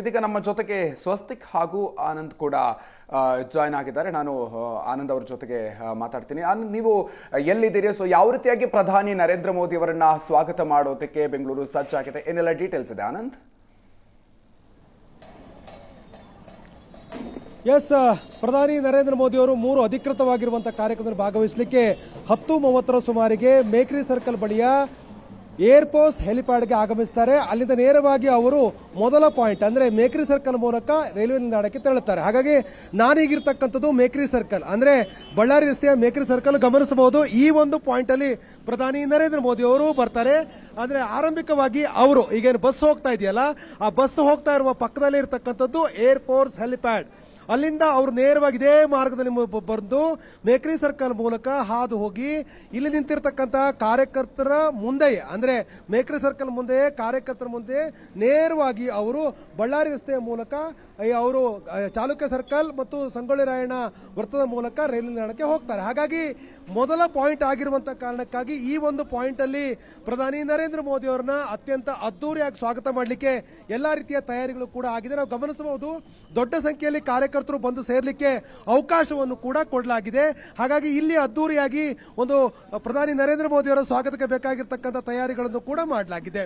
ಇದೀಗ ನಮ್ಮ ಜೊತೆಗೆ ಸ್ವಸ್ತಿಕ್ ಹಾಗೂ ಆನಂದ್ ಕೂಡ ಜಾಯ್ನ್ ಆಗಿದ್ದಾರೆ. ನಾನು ಆನಂದ್ ಅವ್ರ ಜೊತೆಗೆ ಮಾತಾಡ್ತೀನಿ. ಆನಂದ್ ನೀವು ಎಲ್ಲಿದ್ದೀರಿ? ಸೊ ಯಾವ ರೀತಿಯಾಗಿ ಪ್ರಧಾನಿ ನರೇಂದ್ರ ಮೋದಿ ಅವರನ್ನ ಸ್ವಾಗತ ಮಾಡೋದಕ್ಕೆ ಬೆಂಗಳೂರು ಸಜ್ಜಾಗಿದೆ? ಏನೆಲ್ಲ ಡೀಟೇಲ್ಸ್ ಇದೆ, ಆನಂದ್? ಎಸ್ ಪ್ರಧಾನಿ ನರೇಂದ್ರ ಮೋದಿ ಅವರು ಮೂರು ಅಧಿಕೃತವಾಗಿರುವಂತಹ ಕಾರ್ಯಕ್ರಮದಲ್ಲಿ ಭಾಗವಹಿಸಲಿಕ್ಕೆ ಹತ್ತು ಮೂವತ್ತರ ಸುಮಾರಿಗೆ ಮೇಕ್ರಿ ಸರ್ಕಲ್ ಬಳಿಯ ಏರ್ಪೋರ್ಟ್ ಹೆಲಿಪ್ಯಾಡ್ಗೆ ಆಗಮಿಸ್ತಾರೆ. ಅಲ್ಲಿಂದ ನೇರವಾಗಿ ಅವರು ಮೊದಲ ಪಾಯಿಂಟ್ ಅಂದ್ರೆ ಮೇಕ್ರಿ ಸರ್ಕಲ್ ಮೂಲಕ ರೈಲ್ವೆ ನಿಲ್ದಾಣಕ್ಕೆ ತೆರಳುತ್ತಾರೆ. ಹಾಗಾಗಿ ನಾನೀಗಿರ್ತಕ್ಕಂಥದ್ದು ಮೇಕ್ರಿ ಸರ್ಕಲ್. ಅಂದ್ರೆ ಬಳ್ಳಾರಿ ರಸ್ತೆಯ ಮೇಕ್ರಿ ಸರ್ಕಲ್ ಗಮನಿಸಬಹುದು. ಈ ಒಂದು ಪಾಯಿಂಟ್ ಅಲ್ಲಿ ಪ್ರಧಾನಿ ನರೇಂದ್ರ ಮೋದಿ ಅವರು ಬರ್ತಾರೆ. ಅಂದ್ರೆ ಆರಂಭಿಕವಾಗಿ ಅವರು, ಈಗೇನು ಬಸ್ ಹೋಗ್ತಾ ಇದೆಯಲ್ಲ, ಆ ಬಸ್ ಹೋಗ್ತಾ ಇರುವ ಪಕ್ಕದಲ್ಲಿ ಇರತಕ್ಕಂಥದ್ದು ಏರ್ಫೋರ್ಸ್ ಹೆಲಿಪ್ಯಾಡ್. ಅಲ್ಲಿಂದ ಅವರು ನೇರವಾಗಿ ಇದೇ ಮಾರ್ಗದಲ್ಲಿ ಬಂದು ಮೇಕ್ರಿ ಸರ್ಕಲ್ ಮೂಲಕ ಹಾದು ಹೋಗಿ ಇಲ್ಲಿ ನಿಂತಿರ್ತಕ್ಕಂಥ ಕಾರ್ಯಕರ್ತರ ಮುಂದೆ, ಅಂದ್ರೆ ಮೇಕ್ರಿ ಸರ್ಕಲ್ ಮುಂದೆ, ಕಾರ್ಯಕರ್ತರ ಮುಂದೆ ನೇರವಾಗಿ ಅವರು ಬಳ್ಳಾರಿ ರಸ್ತೆಯ ಮೂಲಕ ಅವರು ಚಾಲುಕ್ಯ ಸರ್ಕಲ್ ಮತ್ತು ಸಂಗೊಳ್ಳಿ ರಾಯಣ್ಣ ವೃತ್ತದ ಮೂಲಕ ರೈಲು ನಿಲ್ದಾಣಕ್ಕೆ ಹೋಗ್ತಾರೆ. ಹಾಗಾಗಿ ಮೊದಲ ಪಾಯಿಂಟ್ ಆಗಿರುವಂತಹ ಕಾರಣಕ್ಕಾಗಿ ಈ ಒಂದು ಪಾಯಿಂಟ್ ಅಲ್ಲಿ ಪ್ರಧಾನಿ ನರೇಂದ್ರ ಮೋದಿ ಅವರನ್ನ ಅತ್ಯಂತ ಅದ್ದೂರಿಯಾಗಿ ಸ್ವಾಗತ ಮಾಡಲಿಕ್ಕೆ ಎಲ್ಲಾ ರೀತಿಯ ತಯಾರಿಗಳು ಕೂಡ ಆಗಿದೆ. ನಾವು ಗಮನಿಸಬಹುದು, ದೊಡ್ಡ ಸಂಖ್ಯೆಯಲ್ಲಿ ಕಾರ್ಯಕರ್ತರು ಬಂದು ಸೇರಲಿಕ್ಕೆ ಅವಕಾಶವನ್ನು ಕೂಡ ಕೊಡಲಾಗಿದೆ. ಹಾಗಾಗಿ ಇಲ್ಲಿ ಅದ್ದೂರಿಯಾಗಿ ಒಂದು ಪ್ರಧಾನಿ ನರೇಂದ್ರ ಮೋದಿ ಅವರ ಸ್ವಾಗತಕ್ಕೆ ಬೇಕಾಗಿರ್ತಕ್ಕಂಥ ತಯಾರಿಗಳನ್ನು ಕೂಡ ಮಾಡಲಾಗಿದೆ.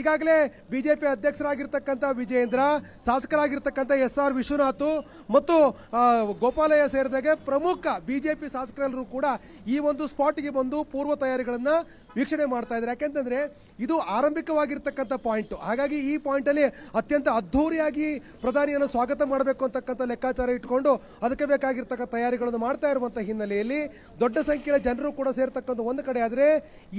ಈಗಾಗಲೇ ಬಿಜೆಪಿ ಅಧ್ಯಕ್ಷರಾಗಿರ್ತಕ್ಕಂಥ ವಿಜಯೇಂದ್ರ, ಶಾಸಕರಾಗಿರ್ತಕ್ಕಂಥ ಎಸ್ ಆರ್ ವಿಶ್ವನಾಥ್ ಮತ್ತು ಗೋಪಾಲಯ್ಯ ಸೇರಿದಾಗೆ ಪ್ರಮುಖ ಬಿಜೆಪಿ ಶಾಸಕರೆಲ್ಲರೂ ಕೂಡ ಈ ಒಂದು ಸ್ಪಾಟ್ಗೆ ಬಂದು ಪೂರ್ವ ತಯಾರಿಗಳನ್ನು ವೀಕ್ಷಣೆ ಮಾಡ್ತಾ ಇದ್ದಾರೆ. ಯಾಕೆಂತಂದ್ರೆ ಇದು ಆರಂಭಿಕವಾಗಿರ್ತಕ್ಕಂಥ ಪಾಯಿಂಟ್. ಹಾಗಾಗಿ ಈ ಪಾಯಿಂಟ್ ಅಲ್ಲಿ ಅತ್ಯಂತ ಅದ್ಧೂರಿಯಾಗಿ ಪ್ರಧಾನಿಯನ್ನು ಸ್ವಾಗತ ಮಾಡಬೇಕು ಅಂತಕ್ಕಂಥ ಲೆಕ್ಕಾಚಾರ ಇಟ್ಕೊಂಡು ಅದಕ್ಕೆ ಬೇಕಾಗಿರ್ತಕ್ಕ ತಯಾರಿಗಳನ್ನು ಮಾಡ್ತಾ ಇರುವಂತಹ ಹಿನ್ನೆಲೆಯಲ್ಲಿ ದೊಡ್ಡ ಸಂಖ್ಯೆಯ ಜನರು ಕೂಡ ಸೇರ್ತಕ್ಕಂಥ ಒಂದು ಕಡೆ ಆದರೆ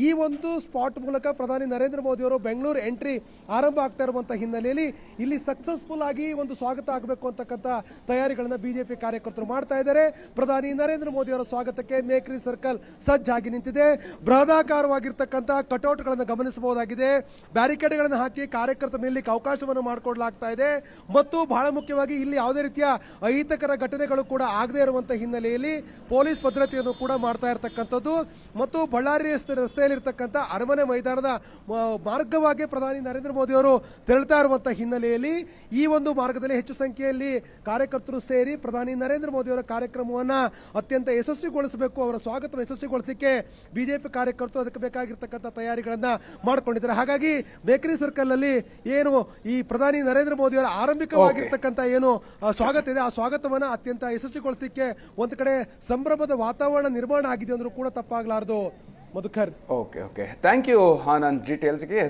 ಈ ಒಂದು ಸ್ಪಾಟ್ ಮೂಲಕ ಪ್ರಧಾನಿ ನರೇಂದ್ರ ಮೋದಿ ಅವರು ಬೆಂಗಳೂರು ಎಂಟ್ರಿ ಆರಂಭ ಆಗ್ತಾ ಇರುವಂತಹ ಹಿನ್ನೆಲೆಯಲ್ಲಿ ಇಲ್ಲಿ ಸಕ್ಸಸ್ಫುಲ್ ಆಗಿ ಒಂದು ಸ್ವಾಗತ ಆಗಬೇಕು ಅಂತಕ್ಕಂಥ ತಯಾರಿಗಳನ್ನು ಬಿಜೆಪಿ ಕಾರ್ಯಕರ್ತರು ಮಾಡ್ತಾ ಇದ್ದಾರೆ. ಪ್ರಧಾನಿ ನರೇಂದ್ರ ಮೋದಿ ಅವರ ಸ್ವಾಗತಕ್ಕೆ ಮೇಕ್ರಿ ಸರ್ಕಲ್ ಸಜ್ಜಾಗಿ ನಿಂತಿದೆ. ಬೃಹದಾಕಾರವಾಗಿರ್ತಕ್ಕಂಥ ಕಟೌಟ್ಗಳನ್ನು ಗಮನಿಸಬಹುದಾಗಿದೆ. ಬ್ಯಾರಿಕೇಡ್ಗಳನ್ನು ಹಾಕಿ ಕಾರ್ಯಕರ್ತರ ನಿಲ್ಲಕ್ಕೆ ಅವಕಾಶವನ್ನು ಮಾಡಿಕೊಡಲಾಗ್ತಾ ಇದೆ. ಮತ್ತು ಬಹಳ ಮುಖ್ಯವಾಗಿ ಇಲ್ಲಿ ಯಾವುದೇ ರೀತಿಯ ಅಹಿತಕರ ಘಟನೆಗಳು ಕೂಡ ಆಗದೇ ಇರುವಂತಹ ಹಿನ್ನೆಲೆಯಲ್ಲಿ ಪೊಲೀಸ್ ಭದ್ರತೆಯನ್ನು ಕೂಡ ಮಾಡ್ತಾ ಇರತಕ್ಕಂಥದ್ದು. ಮತ್ತು ಬಳ್ಳಾರಿ ರಸ್ತೆ ರಸ್ತೆಯಲ್ಲಿರ್ತಕ್ಕಂಥ ಅರಮನೆ ಮೈದಾನದ ಮಾರ್ಗವಾಗಿ ಪ್ರಧಾನಿ ನರೇಂದ್ರ ಮೋದಿ ಅವರು ತೆರಳುತ್ತಾ ಇರುವಂತಹ ಹಿನ್ನೆಲೆಯಲ್ಲಿ ಈ ಒಂದು ಮಾರ್ಗದಲ್ಲಿ ಹೆಚ್ಚು ಸಂಖ್ಯೆಯಲ್ಲಿ ಕಾರ್ಯಕರ್ತರು ಸೇರಿ ಪ್ರಧಾನಿ ನರೇಂದ್ರ ಮೋದಿ ಅವರ ಕಾರ್ಯಕ್ರಮವನ್ನ ಅತ್ಯಂತ ಯಶಸ್ವಿಗೊಳಿಸಬೇಕು, ಅವರ ಸ್ವಾಗತ ಯಶಸ್ವಿಗೊಳಿಸಲಿಕ್ಕೆ ಬಿಜೆಪಿ ಕಾರ್ಯಕರ್ತರು ಅದಕ್ಕೆ ಬೇಕಾಗಿರ್ತಕ್ಕಂಥ ತಯಾರಿಗಳನ್ನ ಮಾಡಿಕೊಂಡಿದ್ದಾರೆ. ಹಾಗಾಗಿ ಬೇಕರಿ ಸರ್ಕಲ್ ಅಲ್ಲಿ ಏನು ಈ ಪ್ರಧಾನಿ ನರೇಂದ್ರ ಮೋದಿ ಅವರ ಆರಂಭಿಕವಾಗಿರ್ತಕ್ಕಂಥ ಏನು ಸ್ವಾಗತ ಇದೆ. ಸ್ವಾಗತವನ್ನ ಅತ್ಯಂತ ಯಶಸ್ವಿಗೊಳಿಸಲಿಕ್ಕೆ ಒಂದು ಕಡೆ ಸಂಭ್ರಮದ ವಾತಾವರಣ ನಿರ್ಮಾಣ ಆಗಿದೆ ಅಂದ್ರೂ ಕೂಡ ತಪ್ಪಾಗಲಾರದು. Madhukar. Okay okay thank you Anand ಡೀಟೇಲ್ಸ್ಗೆ